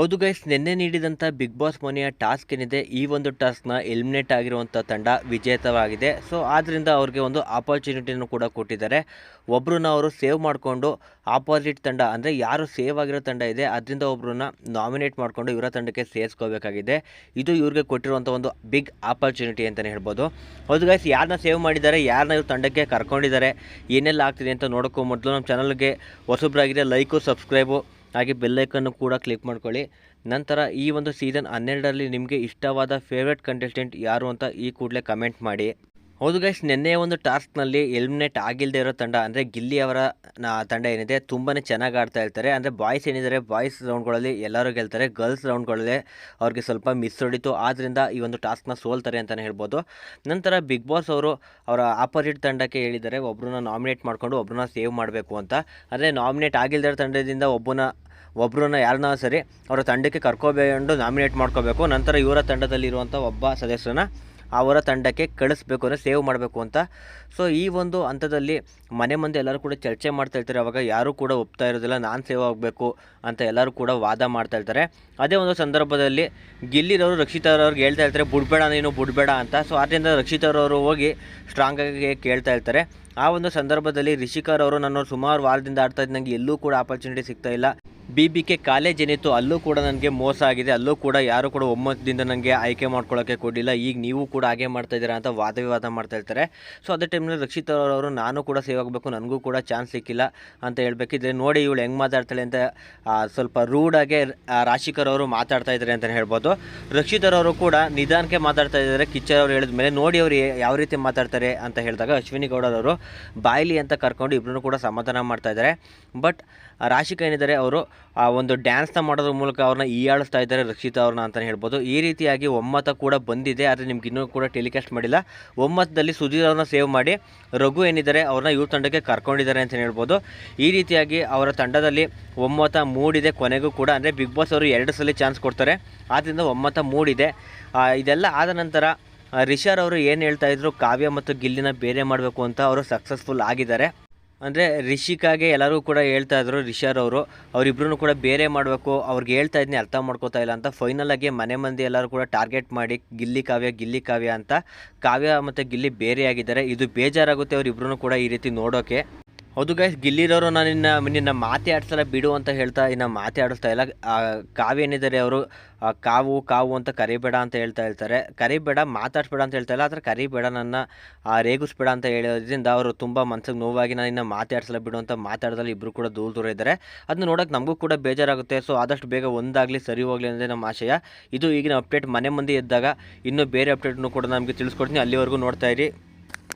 ಹೌದು ಗೈಸ್, ನಿನ್ನೆ ನೀಡಿದಂಥ ಬಿಗ್ ಬಾಸ್ ಮನೆಯ ಟಾಸ್ಕ್ ಏನಿದೆ, ಈ ಒಂದು ಟಾಸ್ಕ್ನ ಎಲಿಮಿನೇಟ್ ಆಗಿರುವಂಥ ತಂಡ ವಿಜೇತವಾಗಿದೆ. ಸೊ ಆದ್ದರಿಂದ ಅವ್ರಿಗೆ ಒಂದು ಆಪರ್ಚುನಿಟಿಯನ್ನು ಕೂಡ ಕೊಟ್ಟಿದ್ದಾರೆ. ಒಬ್ಬರನ್ನ ಅವರು ಸೇವ್ ಮಾಡಿಕೊಂಡು ಆಪೋಸಿಟ್ ತಂಡ, ಅಂದರೆ ಯಾರು ಸೇವ್ ಆಗಿರೋ ತಂಡ ಇದೆ, ಅದರಿಂದ ಒಬ್ಬರನ್ನ ನಾಮಿನೇಟ್ ಮಾಡಿಕೊಂಡು ಇವರ ತಂಡಕ್ಕೆ ಸೇರಿಸ್ಕೋಬೇಕಾಗಿದೆ. ಇದು ಇವ್ರಿಗೆ ಕೊಟ್ಟಿರುವಂಥ ಒಂದು ಬಿಗ್ ಆಪರ್ಚುನಿಟಿ ಅಂತಲೇ ಹೇಳ್ಬೋದು. ಹೌದು ಗೈಸ್ ಯಾರನ್ನ ಸೇವ್ ಮಾಡಿದ್ದಾರೆ ಯಾರನ್ನ ಇವ್ರ ತಂಡಕ್ಕೆ ಕರ್ಕೊಂಡಿದ್ದಾರೆ, ಏನೆಲ್ಲ ಆಗ್ತಿದೆ ಅಂತ ನೋಡೋಕ್ಕೂ ಮೊದಲು ನಮ್ಮ ಚಾನಲ್ಗೆ ಹೊಸಬ್ರಾಗಿದೆ ಲೈಕು ಸಬ್ಸ್ಕ್ರೈಬು ಹಾಗೆ ಬೆಲ್ಲೈಕನ್ನು ಕೂಡ ಕ್ಲಿಕ್ ಮಾಡ್ಕೊಳ್ಳಿ. ನಂತರ ಈ ಒಂದು ಸೀಸನ್ ಹನ್ನೆರಡರಲ್ಲಿ ನಿಮಗೆ ಇಷ್ಟವಾದ ಫೇವ್ರೆಟ್ ಕಂಟೆಸ್ಟೆಂಟ್ ಯಾರು ಅಂತ ಈ ಕೂಡಲೇ ಕಮೆಂಟ್ ಮಾಡಿ. ಹೌದು ಗೈಸ್ ನಿನ್ನೆ ಒಂದು ಟಾಸ್ಕ್ನಲ್ಲಿ ಎಲಿಮಿನೇಟ್ ಆಗಿಲ್ಲದೆ ಇರೋ ತಂಡ, ಅಂದರೆ ಗಿಲ್ಲಿ ಅವರ ತಂಡ ಏನಿದೆ ತುಂಬಾ ಚೆನ್ನಾಗಿ ಆಡ್ತಾ ಇರ್ತಾರೆ. ಅಂದರೆ ಬಾಯ್ಸ್ ಏನಿದ್ದಾರೆ ಬಾಯ್ಸ್ ರೌಂಡ್ಗಳಲ್ಲಿ ಎಲ್ಲರೂ ಗೆಲ್ತಾರೆ. ಗರ್ಲ್ಸ್ ರೌಂಡ್ಗಳಲ್ಲಿ ಅವ್ರಿಗೆ ಸ್ವಲ್ಪ ಮಿಸ್ ಹೊಡಿತು. ಆದ್ದರಿಂದ ಈ ಒಂದು ಟಾಸ್ಕ್ನ ಸೋಲ್ತಾರೆ ಅಂತಲೇ ಹೇಳ್ಬೋದು. ನಂತರ ಬಿಗ್ ಬಾಸ್ ಅವರು ಅವರ ಆಪೋಸಿಟ್ ತಂಡಕ್ಕೆ ಹೇಳಿದ್ದಾರೆ. ಒಬ್ಬರನ್ನ ನಾಮಿನೇಟ್ ಮಾಡಿಕೊಂಡು ಒಬ್ಬರನ್ನ ಸೇವ್ ಮಾಡಬೇಕು ಅಂತ. ಅಂದರೆ ನಾಮಿನೇಟ್ ಆಗಿಲ್ಲದ ತಂಡದಿಂದ ಒಬ್ಬನ ಒಬ್ಬರನ್ನ ಯಾರನ್ನ ಸರಿ, ಅವರ ತಂಡಕ್ಕೆ ಕರ್ಕೋಬೇಕು ನಾಮಿನೇಟ್ ಮಾಡ್ಕೋಬೇಕು. ನಂತರ ಇವರ ತಂಡದಲ್ಲಿರುವಂಥ ಒಬ್ಬ ಸದಸ್ಯನ ಅವರ ತಂಡಕ್ಕೆ ಕಳಿಸ್ಬೇಕು ಅಂದರೆ ಸೇವ್ ಮಾಡಬೇಕು ಅಂತ. ಸೊ ಈ ಒಂದು ಹಂತದಲ್ಲಿ ಮನೆ ಮುಂದೆ ಎಲ್ಲರೂ ಕೂಡ ಚರ್ಚೆ ಮಾಡ್ತಾ ಇರ್ತಾರೆ. ಅವಾಗ ಯಾರೂ ಕೂಡ ಒಪ್ತಾ ಇರೋದಿಲ್ಲ, ನಾನು ಸೇವ್ ಆಗಬೇಕು ಅಂತ ಎಲ್ಲರೂ ಕೂಡ ವಾದ ಮಾಡ್ತಾ ಇರ್ತಾರೆ. ಅದೇ ಒಂದು ಸಂದರ್ಭದಲ್ಲಿ ಗಿಲ್ಲಿರವರು ರಕ್ಷಿತಾರವ್ರಿಗೆ ಹೇಳ್ತಾ ಇರ್ತಾರೆ, ಬಿಡ್ಬೇಡ, ನೀನು ಬಿಡ್ಬೇಡ ಅಂತ. ಸೊ ಆದ್ದರಿಂದ ರಕ್ಷಿತಾರವರು ಹೋಗಿ ಸ್ಟ್ರಾಂಗಾಗಿ ಕೇಳ್ತಾ ಇರ್ತಾರೆ. ಆ ಒಂದು ಸಂದರ್ಭದಲ್ಲಿ ರಿಷಿಕರ್ ಅವರು ನಾನು ಸುಮಾರು ವಾರದಿಂದ ಆಡ್ತಾ ಇದ್ದು ನನಗೆ ಎಲ್ಲೂ ಕೂಡ ಆಪರ್ಚುನಿಟಿ ಸಿಗ್ತಾ ಇಲ್ಲ. ಬಿ ಬಿ ಕೆ ಕಾಲೇಜ್ ಏನಿತ್ತು ಅಲ್ಲೂ ಕೂಡ ನನಗೆ ಮೋಸ ಆಗಿದೆ, ಅಲ್ಲೂ ಕೂಡ ಯಾರು ಕೂಡ ಒಮ್ಮತದಿಂದ ನನಗೆ ಆಯ್ಕೆ ಮಾಡ್ಕೊಳ್ಳೋಕ್ಕೆ ಕೊಡಲಿಲ್ಲ. ಈಗ ನೀವು ಕೂಡ ಹಾಗೆ ಮಾಡ್ತಾ ಇದ್ದೀರಾ ಅಂತ ವಾದ ವಿವಾದ ಮಾಡ್ತಾ ಇರ್ತಾರೆ. ಸೊ ಅದೇ ಟೈಮ್ನಲ್ಲಿ ರಕ್ಷಿತ್ ಅವರು ನಾನು ಕೂಡ ಸೇವ್ ಆಗಬೇಕು, ನನಗೂ ಕೂಡ ಚಾನ್ಸ್ ಸಿಕ್ಕಿಲ್ಲ ಅಂತ ಹೇಳಬೇಕಿದ್ರೆ ನೋಡಿ ಇವಳು ಹೆಂಗೆ ಮಾತಾಡ್ತಾಳೆ ಅಂತ ಸ್ವಲ್ಪ ರೂಡಾಗೆ ರಾಶಿಕರ್ ಅವರು ಮಾತಾಡ್ತಾ ಇದ್ದಾರೆ ಅಂತಲೇ ಹೇಳ್ಬೋದು. ರಕ್ಷಿತರವರು ಕೂಡ ನಿಧಾನಕ್ಕೆ ಮಾತಾಡ್ತಾ ಇದ್ದಾರೆ. ಕಿಚ್ಚರ್ ಅವರು ಹೇಳಿದ ಮೇಲೆ ನೋಡಿ ಅವರು ಯಾವ ರೀತಿ ಮಾತಾಡ್ತಾರೆ ಅಂತ ಹೇಳಿದಾಗ ಅಶ್ವಿನಿ ಗೌಡರವರು ಬಾಯಿಲಿ ಅಂತ ಕರ್ಕೊಂಡು ಇಬ್ಬರೂ ಕೂಡ ಸಮಾಧಾನ ಮಾಡ್ತಾ ಇದ್ದಾರೆ. ಬಟ್ ರಾಶಿಕ ಏನಿದ್ದಾರೆ ಅವರು ಆ ಒಂದು ಡ್ಯಾನ್ಸ್ನ ಮಾಡೋದ್ರ ಮೂಲಕ ಅವ್ರನ್ನ ಈಯಾಳಿಸ್ತಾ ಇದ್ದಾರೆ ರಕ್ಷಿತಾ ಅವ್ರನ್ನ ಅಂತಲೇ ಹೇಳ್ಬೋದು. ಈ ರೀತಿಯಾಗಿ ಒಮ್ಮತ ಕೂಡ ಬಂದಿದೆ, ಆದರೆ ನಿಮ್ಗೆ ಇನ್ನೂ ಕೂಡ ಟೆಲಿಕಾಸ್ಟ್ ಮಾಡಿಲ್ಲ. ಒಮ್ಮತದಲ್ಲಿ ಸುಧೀರ್ ಅವ್ರನ್ನ ಸೇವ್ ಮಾಡಿ ರಘು ಏನಿದ್ದಾರೆ, ಅವ್ರನ್ನ ಇವ್ರ ತಂಡಕ್ಕೆ ಕರ್ಕೊಂಡಿದ್ದಾರೆ ಅಂತಲೇ ಹೇಳ್ಬೋದು. ಈ ರೀತಿಯಾಗಿ ಅವರ ತಂಡದಲ್ಲಿ ಒಮ್ಮತ ಮೂಡಿದೆ ಕೊನೆಗೂ ಕೂಡ, ಅಂದರೆ ಬಿಗ್ ಬಾಸ್ ಅವರು ಎರಡು ಸಲ ಚಾನ್ಸ್ ಕೊಡ್ತಾರೆ. ಆದ್ದರಿಂದ ಒಮ್ಮತ ಮೂಡಿದೆ. ಇದೆಲ್ಲ ಆದ ನಂತರ ರಿಷಾರ್ ಅವರು ಏನು ಹೇಳ್ತಾ ಇದ್ರು, ಕಾವ್ಯ ಮತ್ತು ಗಿಲ್ಲಿನ ಬೇರೆ ಮಾಡಬೇಕು ಅಂತ ಅವರು ಸಕ್ಸಸ್ಫುಲ್ ಆಗಿದ್ದಾರೆ. ಅಂದರೆ ರಿಷಿಕಾಗೆ ಎಲ್ಲರೂ ಕೂಡ ಹೇಳ್ತಾ ಇದ್ರು, ರಿಷಾರ್ ಅವರು ಅವರಿಬ್ರು ಕೂಡ ಬೇರೆ ಮಾಡಬೇಕು, ಅವ್ರಿಗೆ ಹೇಳ್ತಾ ಇದ್ನಿ, ಅರ್ಥ ಮಾಡ್ಕೋತಾ ಇಲ್ಲ ಅಂತ. ಫೈನಲ್ ಆಗಿ ಮನೆ ಮಂದಿ ಎಲ್ಲರೂ ಕೂಡ ಟಾರ್ಗೆಟ್ ಮಾಡಿ, ಗಿಲ್ಲಿ ಕಾವ್ಯ ಗಿಲ್ಲಿ ಕಾವ್ಯ ಅಂತ. ಕಾವ್ಯ ಮತ್ತು ಗಿಲ್ಲಿ ಬೇರೆ ಆಗಿದ್ದಾರೆ ಇದು ಬೇಜಾರಾಗುತ್ತೆ ಅವರಿಬ್ರು ಕೂಡ ಈ ರೀತಿ ನೋಡೋಕೆ. ಹೌದು ಗೈಸ್ ಗಿಲ್ಲಿರೋರು ನಾನು ನಿನ್ನ ನಿನ್ನ ಮಾತೆ ಆಡಿಸಲ್ಲ, ಬಿಡು ಅಂತ ಹೇಳ್ತಾ ಇನ್ನು ಮಾತೆ ಆಡಿಸ್ತಾ ಇಲ್ಲ. ಕಾವೇನಿದ್ದಾರೆ ಅವರು ಕಾವು ಕಾವು ಅಂತ ಕರಿಬೇಡ ಅಂತ ಹೇಳ್ತಾ ಇರ್ತಾರೆ. ಕರಿಬೇಡ, ಮಾತಾಡಿಸ್ಬೇಡ ಅಂತ ಹೇಳ್ತಾ ಇಲ್ಲ, ಆದರೆ ಕರಿಬೇಡ ನನ್ನ ರೇಗಿಸ್ಬೇಡ ಅಂತ ಹೇಳೋದ್ರಿಂದ ಅವರು ತುಂಬ ಮನ್ಸಿಗೆ ನೋವಾಗಿ, ನಾನು ಇನ್ನು ಮಾತಾಡ್ಸಲ್ಲ ಬಿಡು ಅಂತ ಮಾತಾಡ್ದಲ್ಲಿ ಇಬ್ಬರು ಕೂಡ ದೂರ ದೂರ ಇದ್ದಾರೆ. ಅದನ್ನ ನೋಡೋಕೆ ನಮಗೂ ಕೂಡ ಬೇಜಾರಾಗುತ್ತೆ. ಸೊ ಆದಷ್ಟು ಬೇಗ ಒಂದಾಗಲಿ, ಸರಿ ಹೋಗಲಿ ಅಂದರೆ ನಮ್ಮ ಆಶಯ. ಇದು ಈಗಿನ ಅಪ್ಡೇಟ್ ಮನೆ ಮಂದಿ ಇದ್ದಾಗ ಇನ್ನೂ ಬೇರೆ ಅಪ್ಡೇಟ್ನು ಕೂಡ ನಮಗೆ ತಿಳಿಸ್ಕೊಡ್ತೀನಿ. ಅಲ್ಲಿವರೆಗೂ ನೋಡ್ತಾ ಇರಿ.